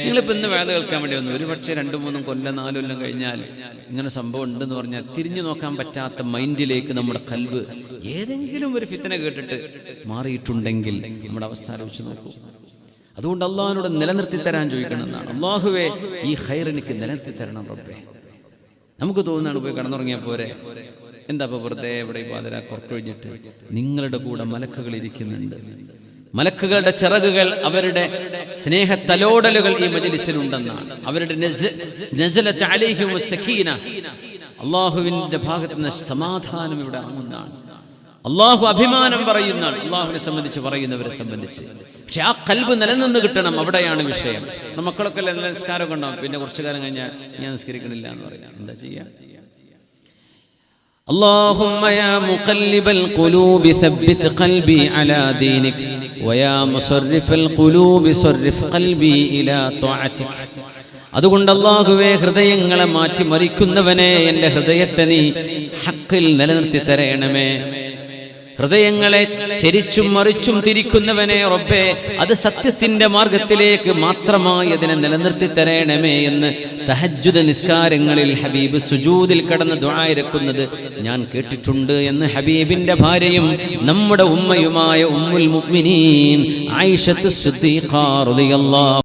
നിങ്ങളിപ്പോൾ ഇന്ന് വേദ കേൾക്കാൻ വേണ്ടി വന്നു. ഒരു പക്ഷേ രണ്ടു മൂന്നും കൊല്ലം നാലു കൊല്ലം കഴിഞ്ഞാൽ ഇങ്ങനെ സംഭവം ഉണ്ടെന്ന് പറഞ്ഞാൽ തിരിഞ്ഞു നോക്കാൻ പറ്റാത്ത മൈൻഡിലേക്ക് നമ്മുടെ കൽവ് ഏതെങ്കിലും ഒരു ഫിത്തന കേട്ടിട്ട് മാറിയിട്ടുണ്ടെങ്കിൽ നമ്മുടെ അവസ്ഥ ആലോചിച്ച് നോക്കൂ. അതുകൊണ്ട് അള്ളാഹിനോട് നിലനിർത്തി തരാൻ ചോദിക്കണം എന്നാണ് അള്ളാഹുവേ ഈ ഹൈർ എനിക്ക് നിലനിർത്തി തരണം റബ്ബേ. നമുക്ക് തോന്നുന്നതാണ് പോയി കടന്നുറങ്ങിയ പോരെ. എന്താ ഇപ്പൊ വെറുതെ എവിടെ പാതിര കുറക്കൊഴിഞ്ഞിട്ട് നിങ്ങളുടെ കൂടെ മലക്കുകൾ ഇരിക്കുന്നുണ്ട്. മലക്കുകളുടെ ചിറകുകൾ അവരുടെ സ്നേഹ തലോടലുകൾ ഈ മജലിസിലുണ്ടെന്നാണ്. അവരുടെ. അള്ളാഹുവിന്റെ ഭാഗത്ത് നിന്ന് സമാധാനം ഇവിടെ ആകുന്നതാണ് അള്ളാഹു അഭിമാനം പറയുന്നതാണ്. അള്ളാഹുവിനെ സംബന്ധിച്ച് പറയുന്നവരെ സംബന്ധിച്ച്. പക്ഷെ ആ കൽബ് നിലനിന്ന് കിട്ടണം അവിടെയാണ് വിഷയം. മക്കളൊക്കെ നിസ്കാരം കൊണ്ടാവും പിന്നെ കുറച്ചു കാലം കഴിഞ്ഞാൽ ഞാൻ നിസ്കരിക്കണില്ല എന്ന് പറയാം. എന്താ ചെയ്യാ? اللهم يا مقلب القلوب ثبت قلبي على دينك ويا مصرف القلوب صرف قلبي إلى طاعتك അതുകൊണ്ട് അള്ളാഹുവേ ഹൃദയങ്ങളെ മാറ്റിമറിക്കുന്നവനെ എൻ്റെ ഹൃദയത്തെ നീ ഹക്കിൽ നിലനിർത്തി തരയണമേ ഹൃദയങ്ങളെ ചരിച്ചും മറിച്ചും തിരിക്കുന്നവനെ റബ്ബേ അത് സത്യത്തിന്റെ മാർഗത്തിലേക്ക് മാത്രമായി അതിനെ നിലനിർത്തി തരയണമേ എന്ന് തഹജുദ നിസ്കാരങ്ങളിൽ ഹബീബ് സുജൂദിൽ കടന്ന് ദുആയിരക്കുന്നത് ഞാൻ കേട്ടിട്ടുണ്ട് എന്ന് ഹബീബിന്റെ ഭാര്യയും നമ്മുടെ ഉമ്മയുമായ ഉമ്മുൽ മുഅ്മിനീൻ ആയിഷത്തു സിദ്ദീഖ റളിയല്ലാഹു